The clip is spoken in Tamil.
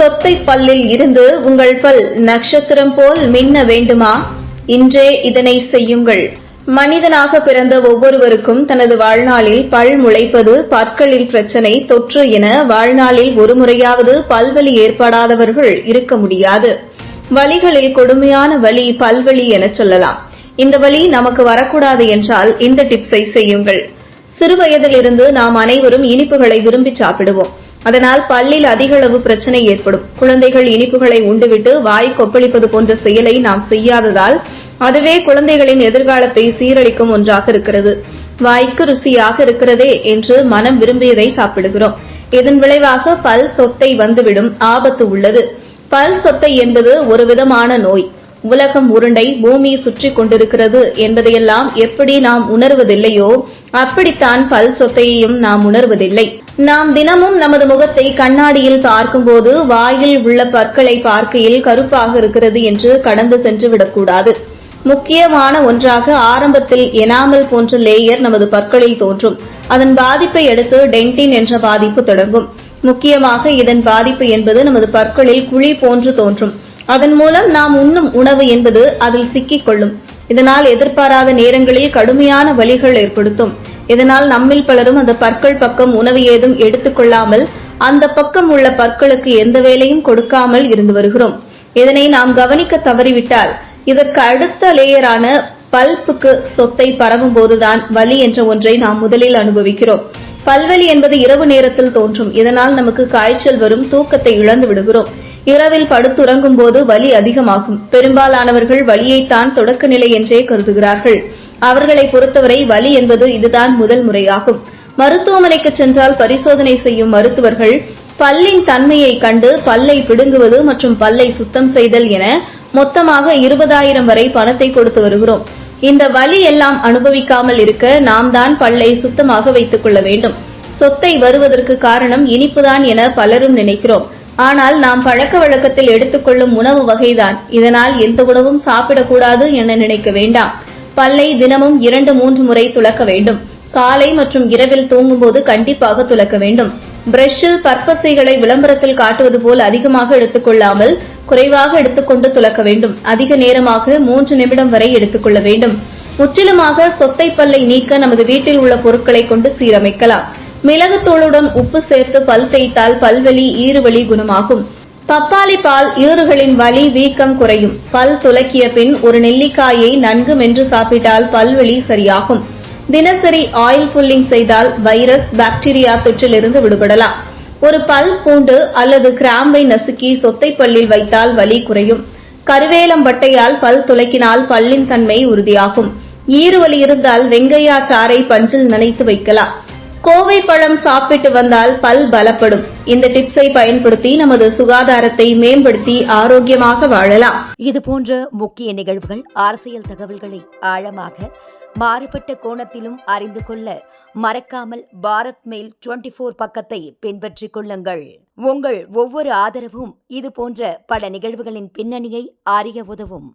சொத்தை பல்லில் இருந்து உங்கள் பல் நட்சத்திரம் போல் மின்ன வேண்டுமா? இன்றே இதனை செய்யுங்கள். மனிதனாக பிறந்த ஒவ்வொருவருக்கும் தனது வாழ்நாளில் பல் முளைப்பது பற்களில் பிரச்சனை தொற்று என வாழ்நாளில் ஒரு முறையாவது பல்வலி ஏற்படாதவர்கள் இருக்க முடியாது. வலிகளில் கொடுமையான வலி பல்வலி என சொல்லலாம். இந்த வலி நமக்கு வரக்கூடாது என்றால் இந்த டிப்ஸை செய்யுங்கள். சிறுவயதிலிருந்து நாம் அனைவரும் இனிப்புகளை விரும்பி சாப்பிடுவோம். அதனால் பல்லில் அதிக அளவு பிரச்சனை ஏற்படும். குழந்தைகள் இனிப்புகளை உண்டுவிட்டு வாய் கொப்பளிப்பது போன்ற செயலை நாம் செய்யாததால் அதுவே குழந்தைகளின் எதிர்காலத்தை சீரழிக்கும் ஒன்றாக இருக்கிறது. வாய்க்கு ருசியாக இருக்கிறதே என்று மனம் விரும்பியதை சாப்பிடுகிறோம். இதன் விளைவாக பல் சொத்தை வந்துவிடும் ஆபத்து உள்ளது. பல் சொத்தை என்பது ஒரு விதமான நோய். உலகம் உருண்டை பூமி சுற்றி கொண்டிருக்கிறது என்பதையெல்லாம் எப்படி நாம் உணர்வதில்லையோ அப்படித்தான் பல் சொத்தையையும் நாம் உணர்வதில்லை. நாம் தினமும் நமது முகத்தை கண்ணாடியில் பார்க்கும்போது வாயில் உள்ள பற்களை பார்க்கையில் கருப்பாக இருக்கிறது என்று கடந்து சென்று விடக்கூடாது முக்கியமான ஒன்றாக ஆரம்பத்தில் எனாமல் போன்ற லேயர் நமது பற்களில் தோன்றும். அதன் பாதிப்பை அடுத்து டென்டின் என்ற பாதிப்பு தொடங்கும். முக்கியமாக இதன் பாதிப்பு என்பது நமது பற்களில் குழி போன்று தோன்றும். அதன் மூலம் நாம் உண்ணும் உணவு என்பது அதில் சிக்கிக் கொள்ளும் இதனால் எதிர்பாராத நேரங்களில் கடுமையான வலிகள் ஏற்படுத்தும். இதனால் நம்மில் பலரும் அந்த பற்கள் பக்கம் உணவு ஏதும் எடுத்துக்கொள்ளாமல் அந்த பக்கம் உள்ள பற்களுக்கு எந்த வேலையும் கொடுக்காமல் இருந்து வருகிறோம். இதனை நாம் கவனிக்க தவறிவிட்டால் இதற்கு அடுத்த லேயரான பல்புக்கு சொத்தை பரவும் போதுதான் வலி என்ற ஒன்றை நாம் முதலில் அனுபவிக்கிறோம். பல்வலி என்பது இரவு நேரத்தில் தோன்றும். இதனால் நமக்கு காய்ச்சல் வரும் தூக்கத்தை இழந்து விடுகிறோம். இரவில் படுத்துறங்கும் போது வலி அதிகமாகும். பெரும்பாலானவர்கள் வலியைத்தான் தொடக்க நிலை என்றே கருதுகிறார்கள். அவர்களை பொறுத்தவரை வலி என்பது இதுதான் முதல் முறையாகும். மருத்துவமனைக்கு சென்றால் பரிசோதனை செய்யும் மருத்துவர்கள் பல்லின் தன்மையை கண்டு பல்லை பிடுங்குவது மற்றும் பல்லை சுத்தம் செய்தல் என மொத்தமாக இருபதாயிரம் வரை பணத்தை கொடுத்து வருகிறோம். இந்த வலி எல்லாம் அனுபவிக்காமல் இருக்க நாம் தான் பல்லை சுத்தமாக வைத்துக் கொள்ள வேண்டும். சொத்தை வருவதற்கு காரணம் இனிப்புதான் என பலரும் நினைக்கிறோம். ஆனால் நாம் பழக்க வழக்கத்தில் எடுத்துக்கொள்ளும் உணவு வகைதான். இதனால் எந்த உணவும் சாப்பிடக்கூடாது என நினைக்க வேண்டாம். பல்லை தினமும் இரண்டு மூன்று முறை துளக்க வேண்டும். காலை மற்றும் இரவில் தூங்கும்போது கண்டிப்பாக துளக்க வேண்டும். பிரஷில் பற்பசைகளை விளம்பரத்தில் காட்டுவது போல் அதிகமாக எடுத்துக்கொள்ளாமல் குறைவாக எடுத்துக்கொண்டு துலக்க வேண்டும். அதிக நேரமாக மூன்று நிமிடம் வரை எடுத்துக்கொள்ள வேண்டும். முற்றிலுமாக சொத்தை பல்லை நீக்க நமது வீட்டில் உள்ள பொருட்களை கொண்டு சீரமைக்கலாம். மிளகுத்தூளுடன் உப்பு சேர்த்து பல் தேய்த்தால் பல்வலி ஈறுவலி குணமாகும். பப்பாளி பால் ஈறுகளின் வலி வீக்கம் குறையும். பல் துலக்கிய பின் ஒரு நெல்லிக்காயை நன்கு மென்று சாப்பிட்டால் பல்வலி சரியாகும். தினசரி ஆயில் புல்லிங் செய்தால் வைரஸ் பாக்டீரியா தொற்றிலிருந்து விடுபடலாம். ஒரு பல் பூண்டு அல்லது கிராம்பை நசுக்கி சொத்தை பல்லில் வைத்தால் வலி குறையும். கருவேலம் பட்டையால் பல் துலக்கினால் பல்லின் தன்மை உறுதியாகும். ஈறுவலி இருந்தால் வெங்கையா சாறை பஞ்சில் நனைத்து வைக்கலாம். கோவை பழம் சாப்பிட்டு வந்தால் பல் பலப்படும். இந்த டிப்ஸை பயன்படுத்தி நமது சுகாதாரத்தை மேம்படுத்தி ஆரோக்கியமாக வாழலாம். இது போன்ற முக்கிய நிகழ்வுகள் அரசியல் தகவல்களை ஆழமாக மாறுபட்ட கோணத்திலும் அறிந்து கொள்ள மறக்காமல் பாரத் மெயில் டுவெண்டி ஃபோர் பக்கத்தை பின்பற்றிக் கொள்ளுங்கள். உங்கள் ஒவ்வொரு ஆதரவும் இது போன்ற பல நிகழ்வுகளின் பின்னணியை அறிய உதவும்.